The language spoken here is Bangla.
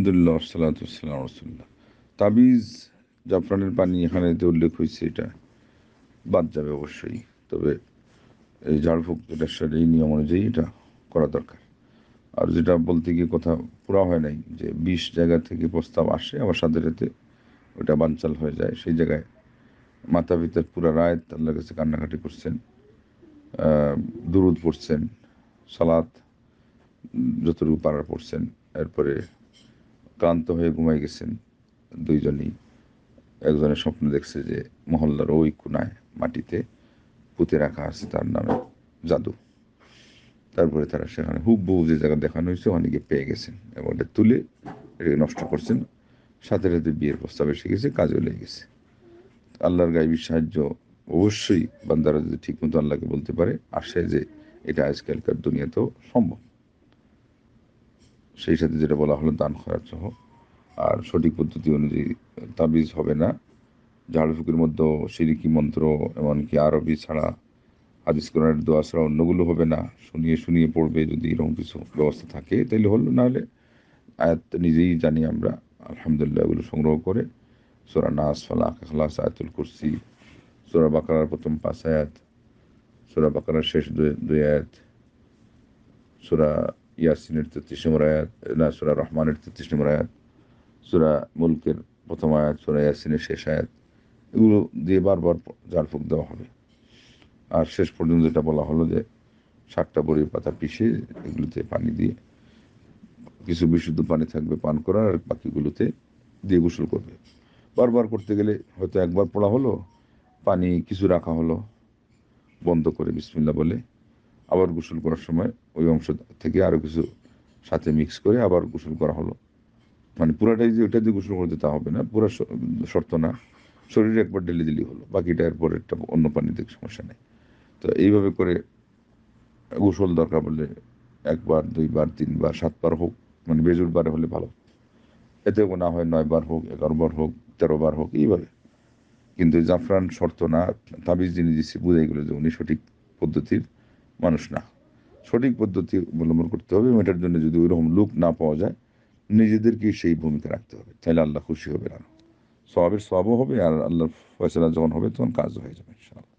আলহামদুলিল্লাহ সালাতাম রসুল্লাহ তাবিজ জাফরানের পানি এখানে যে উল্লেখ হয়েছে, এটা বাদ যাবে অবশ্যই। তবে এই ঝাড়ফুঁক যেটা, সেটা এই নিয়ম অনুযায়ী এটা করা দরকার। আর যেটা বলতে গিয়ে কথা পুরা হয় নাই, যে বিশ জায়গা থেকে প্রস্তাব আসে, আবার সাথে সাথে ওটা বানচাল হয়ে যায়। সেই জায়গায় মাতা পিতার পুরা রায়ত আল্লাহর কাছে কান্নাকাটি করছেন দুরুদ পড়ছেন, সালাত যতটুকু পাড়ার পড়ছেন, এরপরে ক্লান্ত হয়ে ঘুমাই গেছেন। দুইজনই একজনের স্বপ্ন দেখছে যে মহল্লার ওই কোনায় মাটিতে পুঁতে রাখা আছে তার নামে জাদু। তারপরে তারা সেখানে হুবহু যে জায়গা দেখানো হয়েছে অনেকে পেয়ে গেছেন এবং ওটা তুলে এটাকে নষ্ট করছেন। সাথে সাথে বিয়ের প্রস্তাব এসে গেছে, কাজেও লেগে গেছে। আল্লাহর গাইবি সাহায্য অবশ্যই বান্দারা যদি ঠিক মতো আল্লাহকে বলতে পারে, আসে যে এটা আজকালকার দুনিয়াতেও সম্ভব। সেই সাথে যেটা বলা হলো দান খরচ সহ। আর সঠিক পদ্ধতি অনুযায়ী তাবিজ হবে না। ঝাড়ফুকের মধ্যেও সিরিকি মন্ত্র, এমনকি আরবি ছাড়া হাদিস কোরআনের দোয়া ছাড়া অন্যগুলো হবে না। শুনিয়ে শুনিয়ে পড়বে যদি এরকম কিছু ব্যবস্থা থাকে, তাইলে হলো, নাহলে আয়াত নিজেই জানি আমরা। আলহামদুলিল্লাহ এগুলো সংগ্রহ করে সোরা নাস ফালাক খালাস আয়াতুল কুরসি, সোরা বাকারার প্রথম পাঁচ আয়াত, সোরা বাকারার শেষ দুই আয়াত, সোরা ইয়াসিনের তেত্রিশ নম্বর আয়াত, না, সোরা রহমানের তেত্রিশ নম্বর আয়াত, সোরা মুলকের প্রথম আয়াত, সোরা ইয়াসিনের শেষ আয়াত, এগুলো দিয়ে বারবার ঝাড়ফুঁক দেওয়া হবে। আর শেষ পর্যন্ত যেটা বলা হলো যে ষাটটা বড়ি পাতা পিষে এগুলোতে পানি দিয়ে, কিছু বিশুদ্ধ পানি থাকবে পান করার, আর বাকিগুলোতে দিয়ে গোসল করবে। বারবার করতে গেলে হয়তো একবার পড়া হলো, পানি কিছু রাখা হলো, বন্ধ করে বিসমিল্লা বলে আবার গোসল করার সময় ওই অংশ থেকে আরও কিছু সাথে মিক্স করে আবার গোসল করা হলো। মানে পুরাটাই যে ওইটা দিয়ে গোসল করতে তা হবে না, পুরো শর্ত না। শরীরে একবার ডেলি দিলি হলো, বাকিটা এরপর একটা অন্য পানি দিক সমস্যা নেই। তো এইভাবে করে গোসল দরকার বলে একবার, দুইবার, তিনবার, সাতবার হোক মানে বেজুর বারে হলে ভালো। এতে না হয় নয় বার হোক, এগারো বার হোক, তেরো বার হোক, এইভাবে। কিন্তু জাফরান শর্ত না, তাবিজ যিনি দিচ্ছে বুঝাই গেলো যে উনি সঠিক পদ্ধতির। মানুষ না। সঠিক পদ্ধতি অবলম্বন করতে হবে, এটার জন্য যদি ওইরকম লোক না পাওয়া যায়, নিজেদেরকে সেই ভূমিকা রাখতে হবে। তাহলে আল্লাহ খুশি হবে আর সবের সবও হবে আর আল্লাহ ফয়সলা যখন হবে, তখন কাজ হয়ে যাবে, ইনশাআল্লাহ।